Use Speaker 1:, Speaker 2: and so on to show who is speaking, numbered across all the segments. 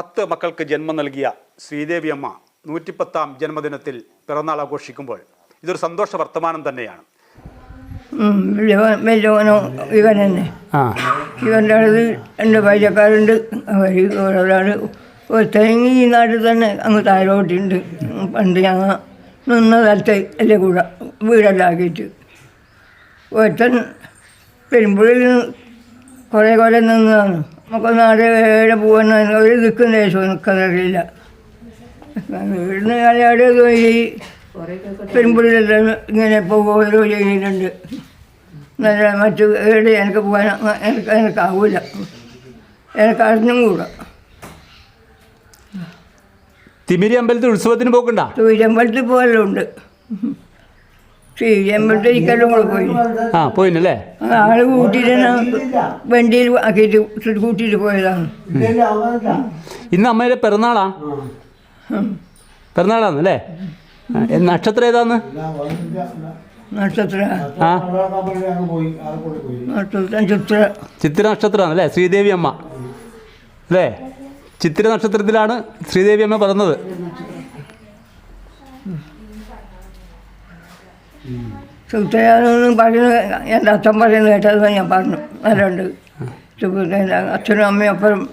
Speaker 1: പത്ത് മക്കൾക്ക് ജന്മം നൽകിയ ശ്രീദേവി അമ്മ നൂറ്റിപ്പത്താം ജന്മദിനത്തിൽ പിറന്നാൾ ആഘോഷിക്കുമ്പോൾ ഇതൊരു സന്തോഷ വർത്തമാനം തന്നെയാണ്.
Speaker 2: വലിയവനോ ഇവൻ തന്നെ ഇവന്റെ അടുത്ത് എന്റെ ഭാര്യക്കാരുണ്ട് അവർ ഒരാൾ ഒരുത്തൻ ഈ നാട്ടിൽ തന്നെ അങ്ങ് താഴോട്ടുണ്ട്. പണ്ട് ഞങ്ങൾ നിന്ന സ്ഥലത്ത് എന്റെ കൂടെ വീടെല്ലാം ഒറ്റൻ പെരുമ്പുഴയിൽ കുറേ നിന്നതാണ്. നമുക്ക് ഏടെ പോകുന്ന ഒരു ദിക്കുന്ന ശേഷം നിൽക്കാനറിയില്ല വീടിന് അയാളുടെ പോയി പെരുമ്പുള്ളിലെല്ലാം ഇങ്ങനെ പോകുകയോ ചെയ്യുന്നുണ്ട് നല്ല മറ്റു ഏടെ എനിക്ക് പോകാൻ എനിക്ക് എനിക്കാവൂല. എനിക്ക് അറിഞ്ഞും കൂടാ.
Speaker 1: തിമിരി അമ്പലത്തിൽ ഉത്സവത്തിന് പോക്കണ്ട?
Speaker 2: അമ്പലത്തിൽ പോകലുണ്ട്. സൂര്യമ്പലത്തിൽ ഇരിക്കലും പോയി.
Speaker 1: ആ പോയിനല്ലേ?
Speaker 2: ആൾ കൂട്ടിയിട്ട് വണ്ടിയിൽ ആക്കിയിട്ട് കൂട്ടിയിട്ട് പോയതാണ്.
Speaker 1: ഇന്ന് അമ്മയുടെ പിറന്നാളാ? പിറന്നാളാന്ന് അല്ലേ നക്ഷത്രം ഏതാന്ന്?
Speaker 2: നക്ഷത്ര.
Speaker 1: ആ.
Speaker 2: നക്ഷത്രം ചിത്ര.
Speaker 1: നക്ഷത്രമാണ് അല്ലേ ശ്രീദേവി അമ്മ. അല്ലേ? ചിത്ര നക്ഷത്രത്തിലാണ് ശ്രീദേവി അമ്മ പിറന്നത്.
Speaker 2: സുത്തയാനൊന്നും പറയുന്നത് എന്റെ അച്ഛൻ പറയുന്നത് കേട്ടത് ഞാൻ പറഞ്ഞു. നല്ലുണ്ട് സുഹൃത്തിന്റെ അച്ഛനും അമ്മയും അപ്പുറം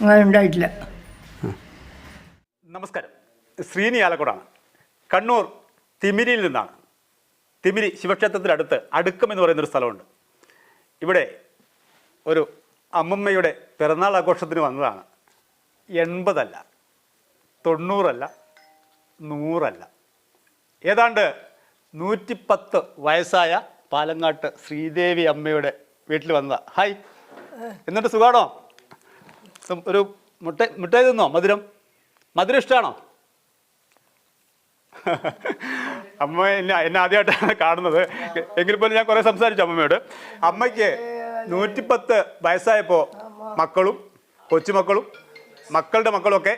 Speaker 2: അങ്ങനെ ഉണ്ടായിട്ടില്ല.
Speaker 1: നമസ്കാരം. ശ്രീനി ആലക്കോടാണ്. കണ്ണൂർ തിമിരിയിൽ നിന്നാണ്. തിമിരി ശിവക്ഷേത്രത്തിനടുത്ത് അടുക്കം എന്ന് പറയുന്നൊരു സ്ഥലമുണ്ട്. ഇവിടെ ഒരു അമ്മമ്മയുടെ പിറന്നാൾ ആഘോഷത്തിന് വന്നതാണ്. എൺപതല്ല തൊണ്ണൂറല്ല നൂറല്ല. ഏതാണ്ട് നൂറ്റിപ്പത്ത് വയസ്സായ പാലങ്ങാട്ട് ശ്രീദേവി അമ്മയുടെ വീട്ടിൽ വന്നതാ. ഹായ്. എന്നിട്ട് സുഖാണോ? ഒരു മുട്ട മുട്ടായി തിന്നോ? മധുരം? മധുരം ഇഷ്ടമാണോ അമ്മ എന്നെ എന്നെ ആദ്യമായിട്ടാണ് കാണുന്നത്. എങ്കിൽ പോലും ഞാൻ കുറേ സംസാരിച്ചു അമ്മയോട്. അമ്മയ്ക്ക് നൂറ്റിപ്പത്ത് വയസ്സായപ്പോൾ മക്കളും കൊച്ചുമക്കളും മക്കളുടെ മക്കളൊക്കെ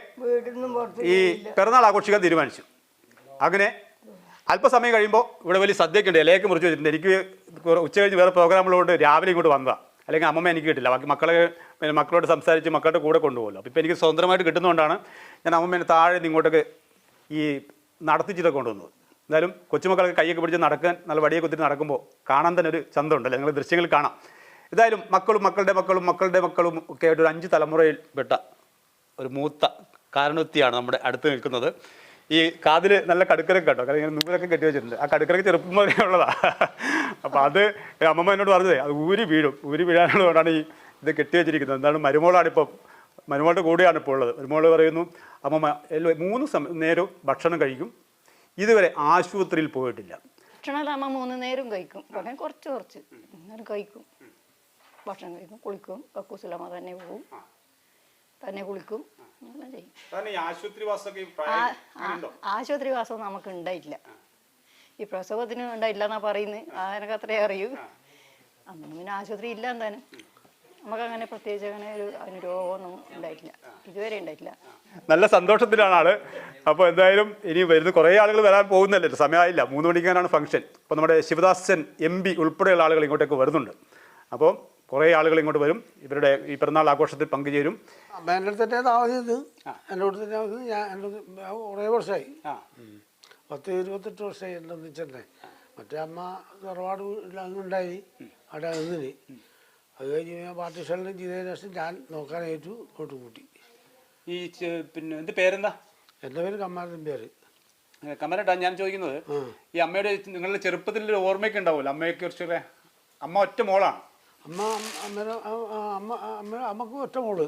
Speaker 1: ഈ പിറന്നാൾ ആഘോഷിക്കാൻ തീരുമാനിച്ചു. അങ്ങനെ അല്പസമയം കഴിയുമ്പോൾ ഇവിടെ വലിയ സദ്യയൊക്കെ ഉണ്ട്. ഇലയൊക്കെ മുറിച്ച് വെച്ചിട്ടുണ്ട്. എനിക്ക് ഉച്ച കഴിഞ്ഞ് വേറെ പ്രോഗ്രാമുള്ളതുകൊണ്ട് രാവിലെ ഇങ്ങോട്ട് വന്നതാ. അല്ലെങ്കിൽ അമ്മമ്മ എനിക്ക് കിട്ടില്ല. ബാക്കി മക്കളെ പിന്നെ മക്കളോട് സംസാരിച്ച് മക്കളുടെ കൂടെ കൊണ്ടുപോകുമല്ലോ അപ്പോൾ ഇപ്പോൾ എനിക്ക് സ്വതന്ത്രമായിട്ട് കിട്ടുന്നതുകൊണ്ടാണ് ഞാൻ അമ്മമ്മേനെ താഴെ ഇങ്ങോട്ടൊക്കെ ഈ നടത്തിച്ചിട്ടൊക്കെ കൊണ്ടുവന്നത്. എന്തായാലും കൊച്ചുമക്കളൊക്കെ കൈയൊക്കെ പിടിച്ച് നടക്കാൻ നല്ല വടിയൊക്കെ ഒത്തിരി നടക്കുമ്പോൾ കാണാൻ തന്നെ ഒരു ചന്തമുണ്ടല്ലോ? നിങ്ങൾ ദൃശ്യങ്ങൾ കാണാം. എന്തായാലും മക്കളും മക്കളുടെ മക്കളും മക്കളുടെ മക്കളും ഒക്കെ ആയിട്ട് ഒരു അഞ്ച് തലമുറയിൽപ്പെട്ട ഒരു മൂത്ത കാരണത്തിയാണ് നമ്മുടെ അടുത്ത് നിൽക്കുന്നത്. ഈ കാതിൽ നല്ല കടുക്കരൊക്കെ കേട്ടോ. കാരണം ഇങ്ങനെ നൂലൊക്കെ കെട്ടി വെച്ചിട്ടുണ്ട്. ആ കടുക്കരൊക്കെ ചെറുപ്പം ഉള്ളതാ. അപ്പോൾ അത് അമ്മമ്മ എന്നോട് പറഞ്ഞതേ അത് ഊരി വീഴും. ഊരി വീഴാനുള്ളതുകൊണ്ടാണ് ഈ ഇത് കെട്ടി വെച്ചിരിക്കുന്നത്. എന്താണ് മരുമോളാണ് ഇപ്പം മരുമോളുടെ കൂടെയാണ് ഇപ്പോൾ ഉള്ളത്. മരുമോൾ പറയുന്നു അമ്മമ്മ എല്ലാ മൂന്ന് സമയം നേരം ഭക്ഷണം കഴിക്കും. ഇതുവരെ ആശുപത്രിയിൽ പോയിട്ടില്ല.
Speaker 3: ഭക്ഷണമെല്ലാം മൂന്ന് നേരം കഴിക്കും. പിന്നെ കുറച്ച് കുറച്ച്. നേരം കഴിക്കും. ഭക്ഷണം കഴിക്കും കുളിക്കും കക്കൂസിലമ്മ തന്നെ പോകും തന്നെ കുളിക്കും. അങ്ങനെ ചെയ്യും.
Speaker 1: ആശുപത്രി
Speaker 3: വാസം നമുക്ക് ഉണ്ടായിട്ടില്ല ഈ പ്രസവത്തിന് ഉണ്ടായില്ല എന്നാ പറയുന്നത് അതിനൊക്കെ അത്രേ അറിയൂ. അന്ന് പിന്നെ ആശുപത്രി ഇല്ല എന്താനും നമുക്ക് അങ്ങനെ പ്രത്യേകിച്ച് അങ്ങനെ ഒരു അതിന് രോഗമൊന്നും ഉണ്ടായിട്ടില്ല ഇതുവരെ ഉണ്ടായിട്ടില്ല.
Speaker 1: നല്ല സന്തോഷത്തിലാണ് ആൾ. അപ്പോൾ എന്തായാലും ഇനി വരുന്ന കുറേ ആളുകൾ വരാൻ പോകുന്നല്ലേ സമയമായില്ല. മൂന്ന് മണിക്കാനാണ് ഫംഗ്ഷൻ. അപ്പോൾ നമ്മുടെ ശിവദാസൻ എം പി ഉൾപ്പെടെയുള്ള ആളുകൾ ഇങ്ങോട്ടേക്ക് വരുന്നുണ്ട്. അപ്പോൾ കുറേ ആളുകൾ ഇങ്ങോട്ട് വരും. ഇവരുടെ ഈ പെരുന്നാൾ ആഘോഷത്തിൽ പങ്കുചേരും.
Speaker 4: അമ്മ എന്റെ അടുത്ത് തന്നെ താമസിച്ചത് എന്റെ അടുത്ത് തന്നെ ഞാൻ എന്റെ കുറേ വർഷമായി. പത്ത് ഇരുപത്തെട്ട് വർഷമായി എന്റെ ഒന്നിച്ചെന്നെ മറ്റേ അമ്മ തറവാട് അങ്ങുണ്ടായി അവിടെ നിന്നിന് അത് കഴിഞ്ഞ് ഞാൻ പാർട്ടിഷനിലും ചെയ്തതിന് ശേഷം ഞാൻ നോക്കാനായിട്ടു ഇങ്ങോട്ട് കൂട്ടി
Speaker 1: ഈ പിന്നെ എന്ത് പേരെന്താ?
Speaker 4: എന്റെ പേര് കമ്മാരൻ പേര്.
Speaker 1: കമലട്ടാ ഞാൻ ചോദിക്കുന്നത് ഈ അമ്മയുടെ നിങ്ങളുടെ ചെറുപ്പത്തിൽ ഒരു ഓർമ്മയൊക്കെ ഉണ്ടാവുമല്ലോ? അമ്മയെ കുറിച്ചൊക്കെ അമ്മ ഒറ്റ മോളാണ്.
Speaker 4: അമ്മ അമ്മ അമ്മ അമ്മ അമ്മയ്ക്ക് ഒറ്റ മോൾ.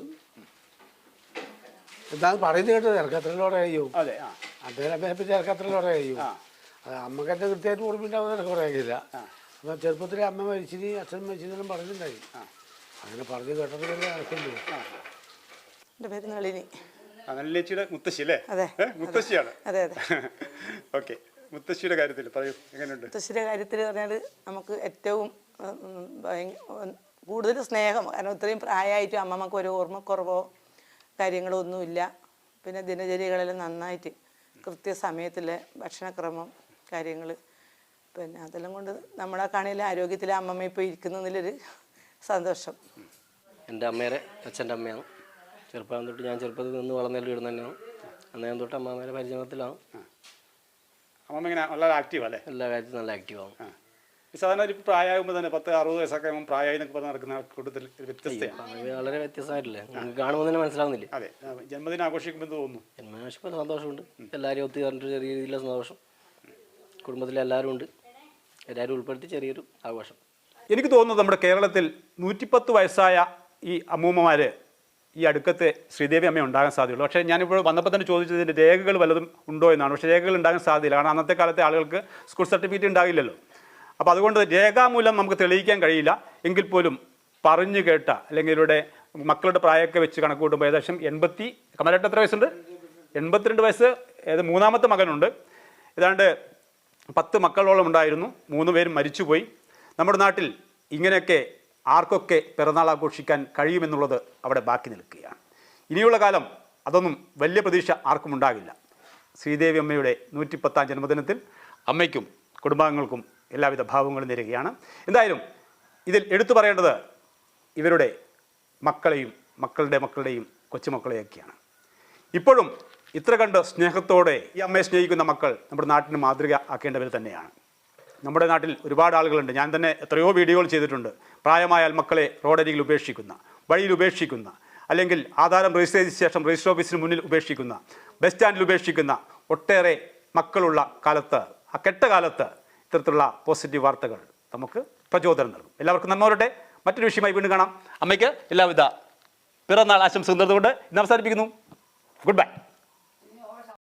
Speaker 4: എന്താണ് പറയുന്നത് കേട്ടത് ഇറക്കത്തിലൂടെ കഴിയും
Speaker 1: അതെ
Speaker 4: അദ്ദേഹം അമ്മയെ പറ്റി ഇറക്കത്തിലൂടെ കഴിയും അത് അമ്മയ്ക്ക് എന്റെ കൃത്യമായിട്ട് ഓർമ്മയുണ്ടാവുന്ന എനിക്ക് പറയാനില്ല അപ്പം ചെറുപ്പത്തിലെ അമ്മ മരിച്ചിന് അച്ഛൻ മരിച്ചെന്നെല്ലാം പറഞ്ഞിട്ടുണ്ടായി. അങ്ങനെ പറഞ്ഞു കേട്ടത് ഇറക്കുള്ളൂ
Speaker 5: എന്റെ പേര് നളിനി.
Speaker 1: അനല്ലേച്ചിയുടെ മുത്തശ്ശി അല്ലേ?
Speaker 5: അതെ.
Speaker 1: മുത്തശ്ശിയാണ്.
Speaker 5: അതെ അതെ.
Speaker 1: ഓക്കെ. മുത്തശ്ശിയുടെ കാര്യത്തിൽ പറയൂ എങ്ങനെയുണ്ട്?
Speaker 5: മുത്തശ്ശിയുടെ കാര്യത്തിൽ പറഞ്ഞാൽ നമുക്ക് ഏറ്റവും കൂടുതൽ സ്നേഹം. കാരണം ഇത്രയും പ്രായമായിട്ട് അമ്മമ്മക്ക് ഒരു ഓർമ്മക്കുറവോ കാര്യങ്ങളോ ഒന്നുമില്ല പിന്നെ ദിനചര്യകളിൽ നന്നായിട്ട് കൃത്യസമയത്തിലെ ഭക്ഷണക്രമം കാര്യങ്ങൾ പിന്നെ അതെല്ലാം കൊണ്ട് നമ്മളെ കാണിയിലെ ആരോഗ്യത്തിൽ അമ്മമ്മ ഇപ്പോൾ ഇരിക്കുന്നതിലൊരു സന്തോഷം.
Speaker 6: എന്റെ അമ്മയുടെ അച്ഛന്റെ അമ്മയാണ്. ചെറുപ്പം തൊട്ട് ഞാൻ ചെറുപ്പത്തിൽ നിന്ന് വളർന്നതിൽ ഇടുന്ന തന്നെയാണ്. അന്നേരം തൊട്ട് അമ്മമ്മേരെ പരിചരണത്തിലാണ്.
Speaker 1: അമ്മ ഇങ്ങനെ നല്ല ആക്റ്റീവ് അല്ലേ?
Speaker 6: എല്ലാ കാര്യത്തിലും നല്ല ആക്റ്റീവാണ്
Speaker 1: സാധാരണ ഒരു പ്രായമാകുമ്പോൾ തന്നെ പത്ത് അറുപത് വയസ്സൊക്കെ ആകുമ്പോൾ പ്രായമായി എന്നൊക്കെ പറഞ്ഞ് നടക്കുന്ന കൂട്ടത്തിൽ വ്യത്യസ്തയാണ്
Speaker 6: വളരെ വ്യത്യസ്തമായിട്ടില്ലേ? നിങ്ങൾക്ക് കാണുമ്പോൾ തന്നെ മനസ്സിലാവുന്നില്ലേ?
Speaker 1: അതെ ജന്മദിനം ആഘോഷിക്കുമ്പോൾ എന്ന് തോന്നുന്നു?
Speaker 6: ജന്മനാശിപ്പോൾ സന്തോഷമുണ്ട്. എല്ലാവരും ഒത്തു പറഞ്ഞിട്ട് ചെറിയ രീതിയിലുള്ള സന്തോഷം. കുടുംബത്തിലെ എല്ലാവരും ഉണ്ട്. എല്ലാവരും ഉൾപ്പെടുത്തി ചെറിയൊരു ആഘോഷം.
Speaker 1: എനിക്ക് തോന്നുന്നത് നമ്മുടെ കേരളത്തിൽ നൂറ്റിപ്പത്ത് വയസ്സായ ഈ അമ്മൂമ്മമാർ ഈ അടുക്കത്തെ ശ്രീദേവി അമ്മ ഉണ്ടാകാൻ സാധ്യതയുള്ളൂ. പക്ഷേ ഞാനിപ്പോൾ വന്നപ്പോൾ തന്നെ ചോദിച്ചതിന്റെ രേഖകൾ വല്ലതും ഉണ്ടോ എന്നാണ്. പക്ഷേ രേഖകൾ ഉണ്ടാകാൻ സാധ്യതയില്ല. കാരണം അന്നത്തെ കാലത്തെ ആളുകൾക്ക് സ്കൂൾ സർട്ടിഫിക്കറ്റ് ഉണ്ടാകില്ലല്ലോ. അപ്പോൾ അതുകൊണ്ട് രേഖാമൂലം നമുക്ക് തെളിയിക്കാൻ കഴിയില്ല. എങ്കിൽ പോലും പറഞ്ഞു കേട്ട അല്ലെങ്കിൽ ഇവരുടെ മക്കളുടെ പ്രായമൊക്കെ വെച്ച് കണക്ക് കൂട്ടുമ്പോൾ ഏകദേശം എൺപത്തി കമലേട്ട എത്ര വയസ്സുണ്ട്? എൺപത്തിരണ്ട് വയസ്സ് ഏത് മൂന്നാമത്തെ മകനുണ്ട്. ഏതാണ്ട് പത്ത് മക്കളോളം ഉണ്ടായിരുന്നു. മൂന്ന് പേരും മരിച്ചുപോയി. നമ്മുടെ നാട്ടിൽ ഇങ്ങനെയൊക്കെ ആർക്കൊക്കെ പിറന്നാൾ ആഘോഷിക്കാൻ കഴിയുമെന്നുള്ളത് അവിടെ ബാക്കി നിൽക്കുകയാണ്. ഇനിയുള്ള കാലം അതൊന്നും വലിയ പ്രതീക്ഷ ആർക്കും ഉണ്ടാകില്ല. ശ്രീദേവി അമ്മയുടെ നൂറ്റിപ്പത്താം ജന്മദിനത്തിൽ അമ്മയ്ക്കും കുടുംബാംഗങ്ങൾക്കും എല്ലാവിധ ഭാവങ്ങളും നേരുകയാണ്. എന്തായാലും ഇതിൽ എടുത്തു പറയേണ്ടത് ഇവരുടെ മക്കളെയും മക്കളുടെ മക്കളുടെയും കൊച്ചുമക്കളെയൊക്കെയാണ്. ഇപ്പോഴും ഇത്ര കണ്ട് സ്നേഹത്തോടെ ഈ അമ്മയെ സ്നേഹിക്കുന്ന മക്കൾ നമ്മുടെ നാട്ടിന് മാതൃക ആക്കേണ്ടവർ തന്നെയാണ്. നമ്മുടെ നാട്ടിൽ ഒരുപാട് ആളുകളുണ്ട്. ഞാൻ തന്നെ എത്രയോ വീഡിയോകൾ ചെയ്തിട്ടുണ്ട്. പ്രായമായാൽ മക്കളെ റോഡരികിൽ ഉപേക്ഷിക്കുന്ന വഴിയിൽ ഉപേക്ഷിക്കുന്ന അല്ലെങ്കിൽ ആധാരം രജിസ്റ്റർ ചെയ്ത ശേഷം രജിസ്റ്റർ ഓഫീസിന് മുന്നിൽ ഉപേക്ഷിക്കുന്ന ബസ് സ്റ്റാൻഡിൽ ഉപേക്ഷിക്കുന്ന ഒട്ടേറെ മക്കളുള്ള കാലത്ത് ആ കെട്ട കാലത്ത് ഇത്തരത്തിലുള്ള പോസിറ്റീവ് വാർത്തകൾ നമുക്ക് പ്രചോദനം നൽകും. എല്ലാവർക്കും നന്മവരട്ടെ മറ്റൊരു വിഷയമായി വീണ്ടും കാണാം. അമ്മയ്ക്ക് എല്ലാവിധ പിറന്നാൾ ആശംസകൾ നേർന്നുകൊണ്ട് ഇന്ന് അവസാനിപ്പിക്കുന്നു. Good bye